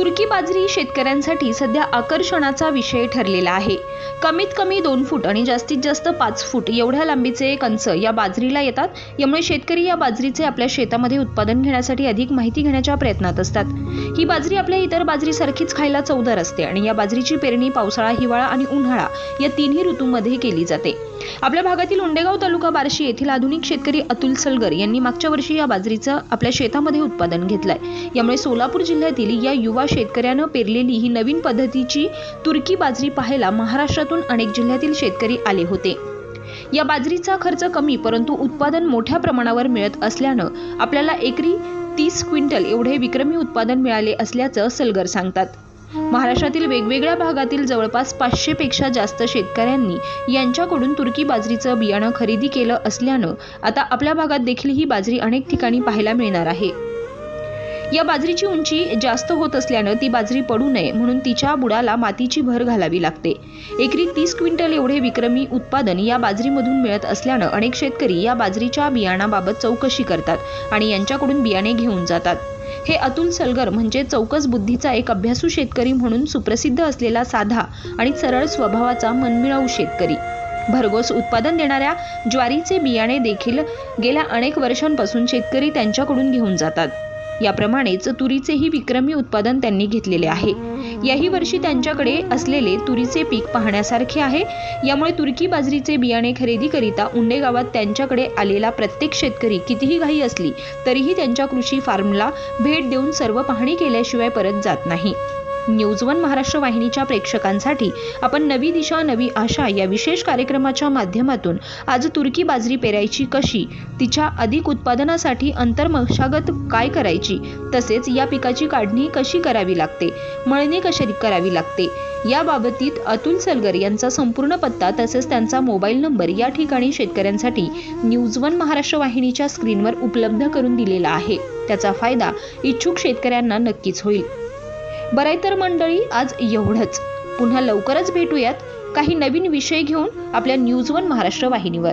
तुर्की बाजरी शेतकऱ्यांसाठी सध्या आकर्षणाचा विषय ठरलेला आहे. कमीत कमी दोन फूट आणि जास्तीत जास्त पाच फूट एवढ्या लांबीचे कंच या बाजरीला येतात. यामुळे शेतकरी या बाजरीचे आपल्या शेतामध्ये उत्पादन घेण्यासाठी अधिक माहिती घेण्याच्या प्रयत्नात असतात. ही बाजरी आपल्या इतर बाजरीसारखीच खायला चवदार असते आणि या बाजरीची पेरणी पावसाळा हिवाळा आणि उन्हाळा या तिन्ही ऋतूंमध्ये केली जाते. आपल्या भागातील उंडेगाव तालुका बार्शी येथील आधुनिक शेतकरी अतुल सलगर यांनी मागच्या वर्षी या बाजरीचं आपल्या शेतामध्ये उत्पादन घेतलंय. यामुळे सोलापूर जिल्ह्यातील या युवा शेतकऱ्यानं पेरलेली ही नवीन पद्धतीची तुर्की बाजरी पाहायला महाराष्ट्रातून अनेक जिल्ह्यातील शेतकरी आले होते. या बाजरीचा खर्च कमी परंतु उत्पादन मोठ्या प्रमाणावर मिळत असल्यानं आपल्याला एकरी तीस क्विंटल एवढे विक्रमी उत्पादन मिळाले असल्याचं सलगर सांगतात. महाराष्ट्रातील वेगवेगळ्या भागातील जवळपास पाचशेपेक्षा जास्त शेतकऱ्यांनी यांच्याकडून तुर्की बाजरीचं बियाणं खरेदी केलं असल्यानं आता आपल्या भागात देखील ही बाजरी अनेक ठिकाणी पाहायला मिळणार आहे. या बाजरीची उंची जास्त होत असल्यानं ती बाजरी पडू नये म्हणून तिच्या बुडाला मातीची भर घालावी लागते. एकरी तीस क्विंटल एवढे विक्रमी उत्पादन या बाजरीमधून मिळत असल्यानं अनेक शेतकरी या बाजरीच्या बियाणाबाबत चौकशी करतात आणि यांच्याकडून बियाणे घेऊन जातात. हे अतुल सलगर म्हणजे चौकस बुद्धीचा एक अभ्यासू शेतकरी म्हणून सुप्रसिद्ध असलेला साधा आणि सरळ स्वभावाचा मनमिळाऊ शेतकरी. भरघोस उत्पादन देणाऱ्या ज्वारीचे बियाणे देखील गेल्या अनेक वर्षांपासून शेतकरी त्यांच्याकडून घेऊन जातात. याप्रमाणेच तुरीचेही विक्रमी उत्पादन त्यांनी घेतलेले आहे. याही वर्षी त्यांच्याकडे असलेले तुरीचे पीक पाहण्यासारखे आहे. यामुळे तुर्की बाजरीचे बियाणे खरेदीकरिता उंडे गावात त्यांच्याकडे आलेला प्रत्येक शेतकरी कितीही घाई असली तरीही त्यांच्या कृषी फार्मला भेट देऊन सर्व पाहणी केल्याशिवाय परत जात नाही. न्यूज वन महाराष्ट्र वाहिनीच्या प्रेक्षकांसाठी आपण नवी दिशा नवी आशा या विशेष कार्यक्रमाच्या माध्यमातून आज तुर्की बाजरी पेरायची कशी तिच्या अधिक उत्पादनासाठी अंतर्मशागत काय करायची तसेच या पिकाची काढणी कशी करावी लागते मळणी कशी करावी लागते याबाबतीत अतुल सलगर यांचा संपूर्ण पत्ता तसेच त्यांचा मोबाईल नंबर या ठिकाणी शेतकऱ्यांसाठी न्यूज वन महाराष्ट्र वाहिनीच्या स्क्रीनवर उपलब्ध करून दिलेला आहे. त्याचा फायदा इच्छुक शेतकऱ्यांना नक्कीच होईल. बरं तर मंडळी आज एवढंच. पुन्हा लवकरच भेटूयात काही नवीन विषय घेऊन आपल्या न्यूज वन महाराष्ट्र वाहिनीवर.